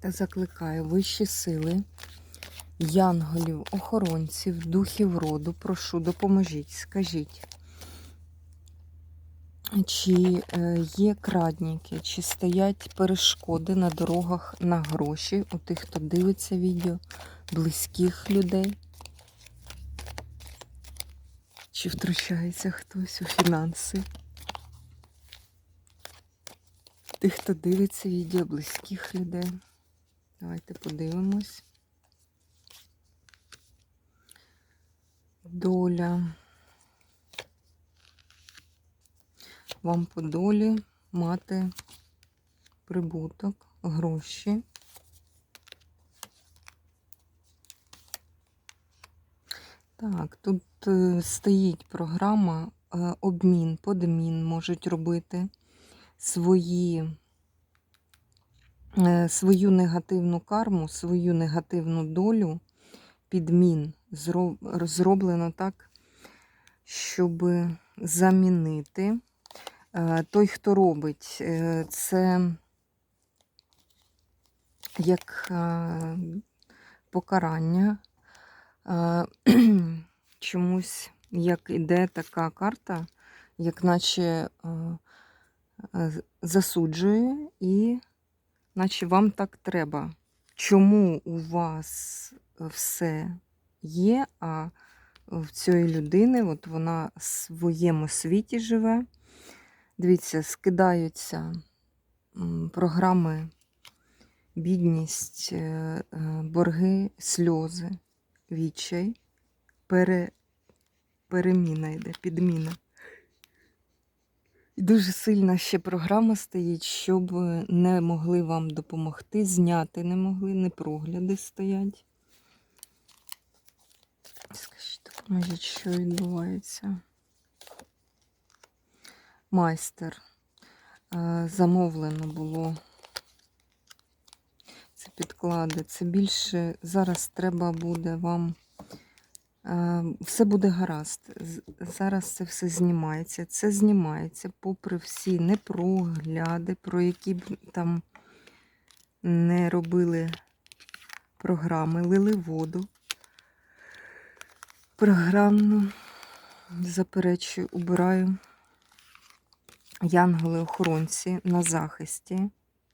Та закликаю вищі сили, янголів, охоронців, духів роду, прошу, допоможіть, скажіть, чи е, є крадніки, чи стоять перешкоди на дорогах на гроші у тих, хто дивиться відео, близьких людей? Чи втручається хтось у фінанси? Тих, хто дивиться відео, близьких людей. Давайте подивимось. Доля. Вам по долі мати прибуток, гроші. Так, тут е, стоїть програма е, обмін, подмін можуть робити свої свою негативну карму, свою негативну долю підмін зроблено так, щоб замінити. Е, Той, хто робить, е, це як е, покарання. Е, Чомусь як іде така карта, як наче е, е, засуджує і наче вам так треба. Чому у вас все є, а в цієї людини, от вона в своєму світі живе. Дивіться, скидаються програми бідність, е, е, борги, сльози, відчай, пере, переміна йде, підміна. І дуже сильна ще програма стоїть, щоб не могли вам допомогти, зняти не могли, не прогляди стоять. Скажіть, допоможіть, що відбувається. Майстер. Е, Замовлено було. Це підклади. Це більше зараз треба буде вам. Е, Все буде гаразд. Зараз це все знімається. Це знімається попри всі непрогляди, про які б там не робили програми, лили воду. Програмну заперечую, убираю янголи-охоронці на захисті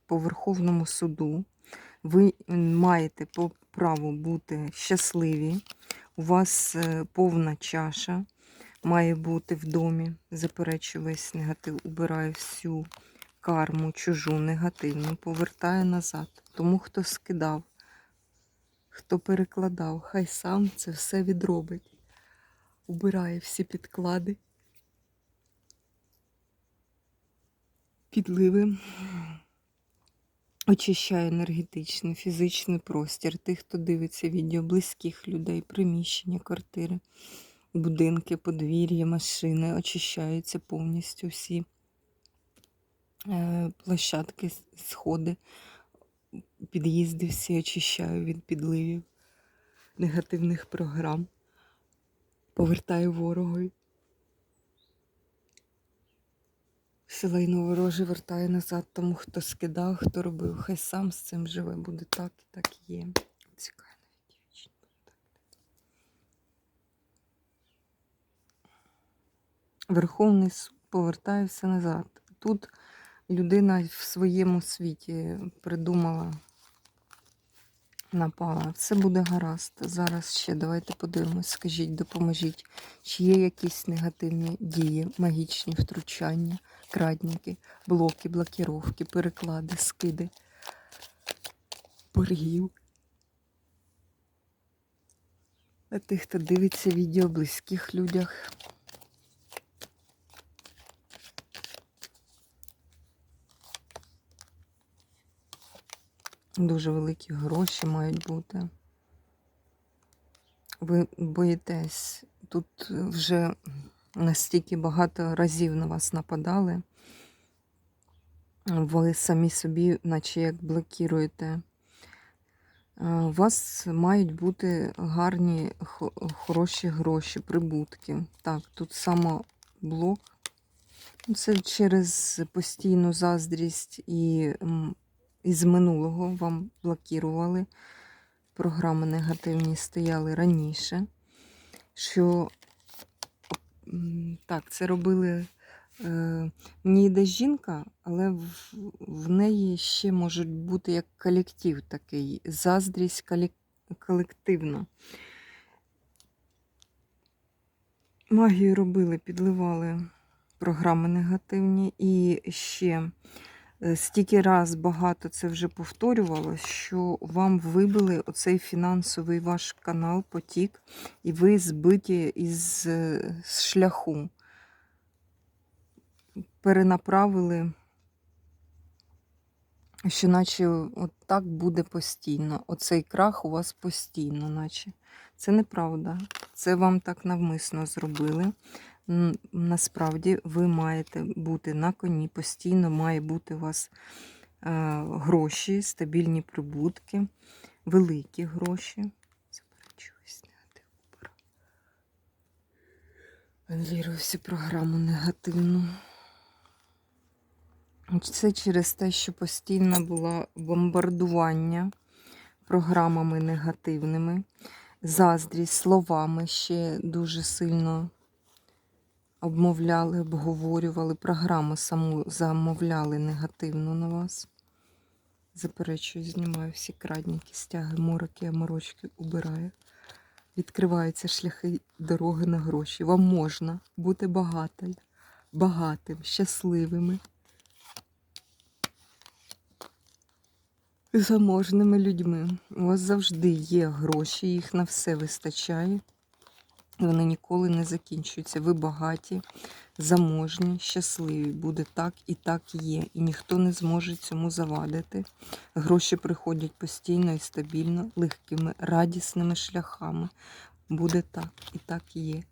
по Верховному суду. Ви маєте по праву бути щасливі. У вас е, повна чаша має бути в домі. Заперечую весь негатив, убираю всю карму, чужу, негативну, повертаю назад. Тому хто скидав, хто перекладав, хай сам це все відробить. Убирає всі підклади. Підливи. Очищаю енергетичний, фізичний простір тих, хто дивиться відео, близьких людей, приміщення, квартири, будинки, подвір'я, машини. Очищаються повністю всі е, площадки, сходи, під'їзди всі очищаю від підливів, негативних програм. Повертаю ворогові. Силайно вороже вертає назад тому, хто скидав, хто робив. Хай сам з цим живе, буде так і так є. Цікаво вічно. Верховний суд повертає назад. Тут людина в своєму світі придумала, напала. Все буде гаразд. Зараз ще давайте подивимось, скажіть, допоможіть, чи є якісь негативні дії, магічні втручання, крадніки, блоки, блокіровки, переклади, скиди, боргів. А тих, хто дивиться відео близьких людях. Дуже великі гроші мають бути. Ви боїтесь, тут вже настільки багато разів на вас нападали. Ви самі собі, наче як блокіруєте. Е, У вас мають бути гарні, хороші гроші, прибутки. Так, тут самоблок. Це через постійну заздрість і із минулого вам блокірували. Програми негативні стояли раніше. Що так, це робили. Мені йде жінка, але в, в неї ще може бути як колектив такий, заздрість колек- колективна. Магію робили, підливали програми негативні. І ще стільки раз багато це вже повторювалось, що вам вибили оцей фінансовий ваш канал, потік, і ви збиті із е, з шляху. Перенаправили, що наче от так буде постійно. Оцей крах у вас постійно, наче. Це неправда. Це вам так навмисно зробили. Насправді ви маєте бути на коні, постійно має бути у вас е, гроші, стабільні прибутки, великі гроші. Заперечуюсь, негатив. Всю програму негативну. Це через те, що постійно було бомбардування програмами негативними, заздрість словами ще дуже сильно обмовляли, обговорювали, програму саму замовляли негативно на вас. Заперечую, знімаю всі крадніки, стяги, мороки, морочки убираю. Відкриваються шляхи дороги на гроші. Вам можна бути багатою, багатим, щасливими. заможними людьми. У вас завжди є гроші, їх на все вистачає. Вони ніколи не закінчуються. Ви багаті, заможні, щасливі. Буде так і так є. І ніхто не зможе цьому завадити. Гроші приходять постійно і стабільно, легкими, радісними шляхами. Буде так і так є.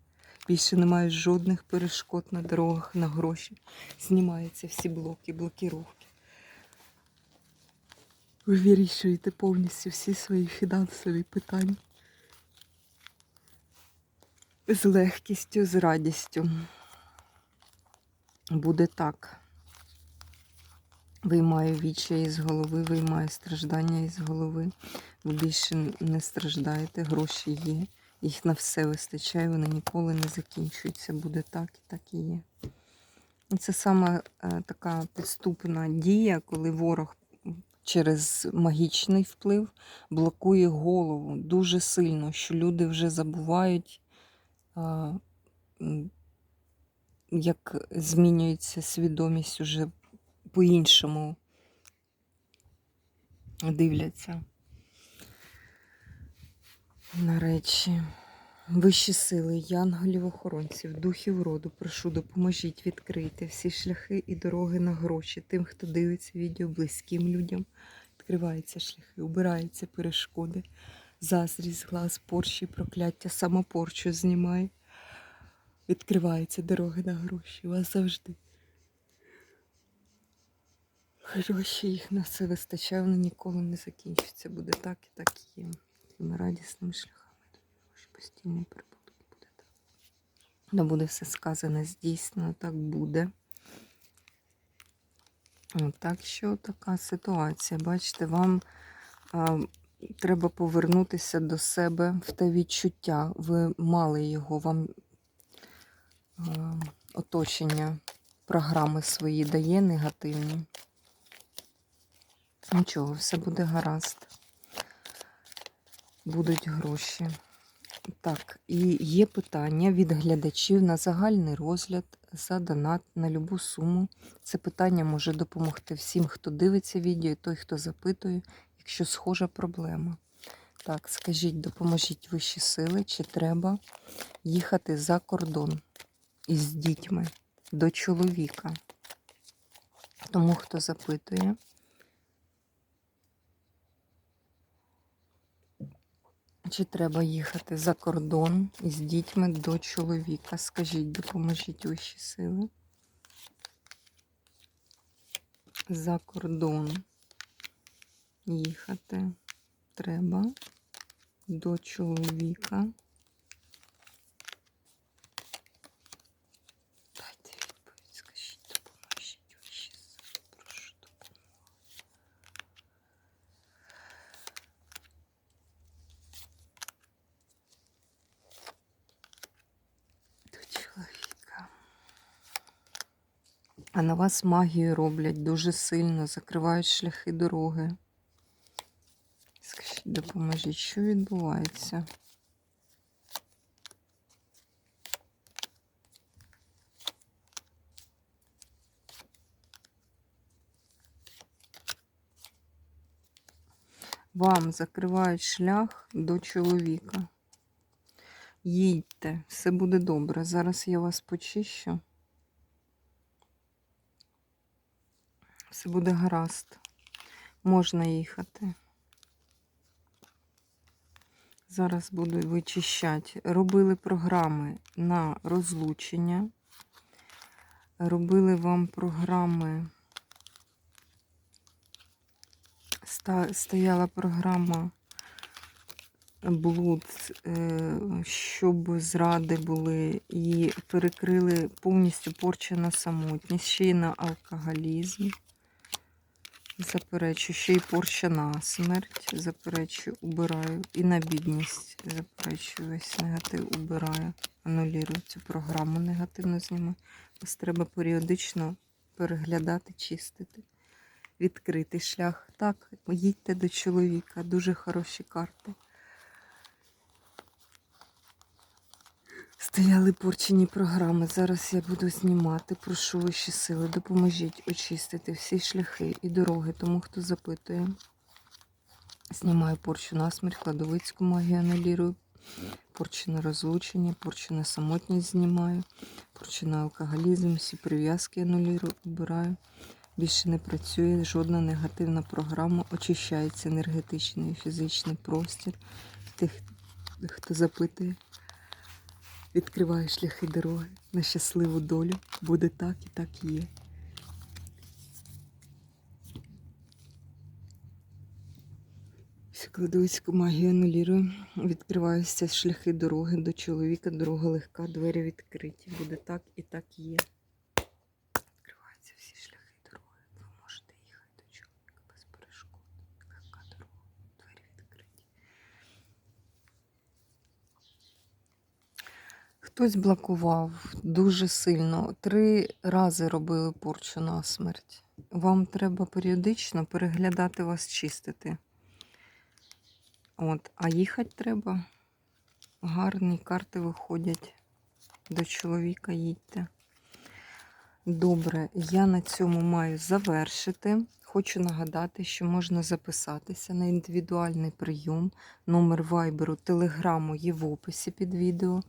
Більше немає жодних перешкод на дорогах, на гроші. Знімаються всі блоки, блокіровки. Ви вирішуєте повністю всі свої фінансові питання. З легкістю, з радістю. Буде так. Виймаю відчай із голови, виймаю страждання із голови. Ви більше не страждаєте, гроші є. Їх на все вистачає, вони ніколи не закінчуються. Буде так і так і є. Це саме така підступна дія, коли ворог через магічний вплив блокує голову дуже сильно, що люди вже забувають, як змінюється свідомість уже по-іншому дивляться на речі. Вищі сили, янголів охоронців, духів роду, прошу, допоможіть відкрити всі шляхи і дороги на гроші тим, хто дивиться відео близьким людям. Відкриваються шляхи, убираються перешкоди, заздрість, глаз, порчі, прокляття, самопорчу знімає. Відкриваються дороги на гроші. У вас завжди. Гроші їх на все вистачає, вони ніколи не закінчаться. Буде так і так є. Такими радісними шляхами. Гроші постійні прибутки буде так. Ну, буде все сказане, здійснено, так буде. Так що така ситуація. Бачите, вам а, треба повернутися до себе в те відчуття. Ви мали його, вам а, оточення програми свої дає негативні. Нічого, все буде гаразд. Будуть гроші. Так, і є питання від глядачів на загальний розгляд за донат на любу суму. Це питання може допомогти всім, хто дивиться відео, і той, хто запитує, якщо схожа проблема. Так, скажіть, допоможіть вищі сили, чи треба їхати за кордон із дітьми до чоловіка. Тому хто запитує. Чи треба їхати за кордон із дітьми до чоловіка? Скажіть, допоможіть вищі сили. За кордон їхати треба до чоловіка. Дайте відповідь, скажіть, допоможіть вищі сили. Прошу допомоги. до чоловіка. А на вас магію роблять дуже сильно, закривають шляхи дороги. Скажіть, допоможіть, що відбувається? Вам закривають шлях до чоловіка. Їдьте, все буде добре. Зараз я вас почищу. Все буде гаразд. Можна їхати. Зараз буду вичищати. Робили програми на розлучення. Робили вам програми. Стояла програма блуд, е, щоб зради були, і перекрили повністю порчена самотність, ще й на алкоголізм. Заперечую, ще й порча на смерть. Заперечую, убираю. І на бідність. Заперечую, весь негатив убираю. Анулірую цю програму негативно знімаю. Ось треба періодично переглядати, чистити. Відкритий шлях. Так, їдьте до чоловіка. Дуже хороші карти. Стояли порчені програми. Зараз я буду знімати. Прошу вищі сили. Допоможіть очистити всі шляхи і дороги, тому хто запитує. Знімаю порчу на смерть, кладовицьку магію анулірую, порчу на розлучення, порчу на самотність знімаю, порчу на алкоголізм, всі прив'язки анулірую, обираю. Більше не працює жодна негативна програма, очищається енергетичний і фізичний простір. Тих, хто запитує відкриває шляхи дороги на щасливу долю. Буде так і так є. Кладовицьку магію анулірую. Відкриваються шляхи дороги до чоловіка. Дорога легка, двері відкриті. Буде так і так є. Відкриваються всі шляхи дороги. Ви можете їхати до чоловіка без перешкод. Легка дорога, двері відкриті. Хтось блокував дуже сильно. Три рази робили порчу на смерть. Вам треба періодично переглядати вас, чистити. От, а їхати треба. Гарні карти виходять. До чоловіка їдьте. Добре, я на цьому маю завершити. Хочу нагадати, що можна записатися на індивідуальний прийом. Номер вайберу, телеграму є в описі під відео.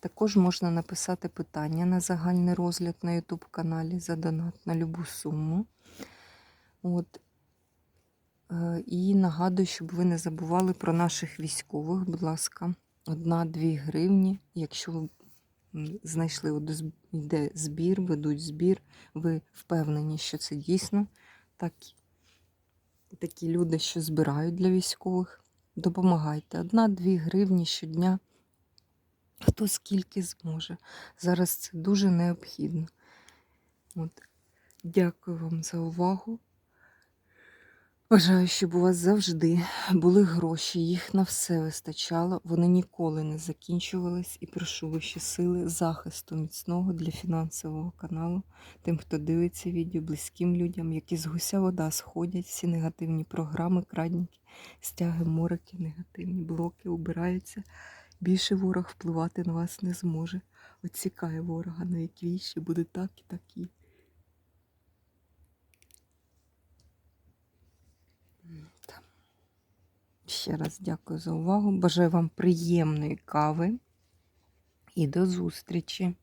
Також можна написати питання на загальний розгляд на YouTube каналі за донат на любу суму. От. Е, І нагадую, щоб ви не забували про наших військових, будь ласка, 1-2 гривні. Якщо ви знайшли, йде збір, ведуть збір, ви впевнені, що це дійсно так, такі люди, що збирають для військових. Допомагайте. 1-2 гривні щодня. Хто скільки зможе. Зараз це дуже необхідно. От. Дякую вам за увагу. Бажаю, щоб у вас завжди були гроші, їх на все вистачало, вони ніколи не закінчувались і прошу вищі сили захисту міцного для фінансового каналу, тим, хто дивиться відео, близьким людям, які з гуся вода сходять, всі негативні програми, крадніки, стяги, морики, негативні блоки убираються. Більше ворог впливати на вас не зможе. Оцікає ворога, на якій ще буде так і так і. Та. Ще раз дякую за увагу. Бажаю вам приємної кави і до зустрічі!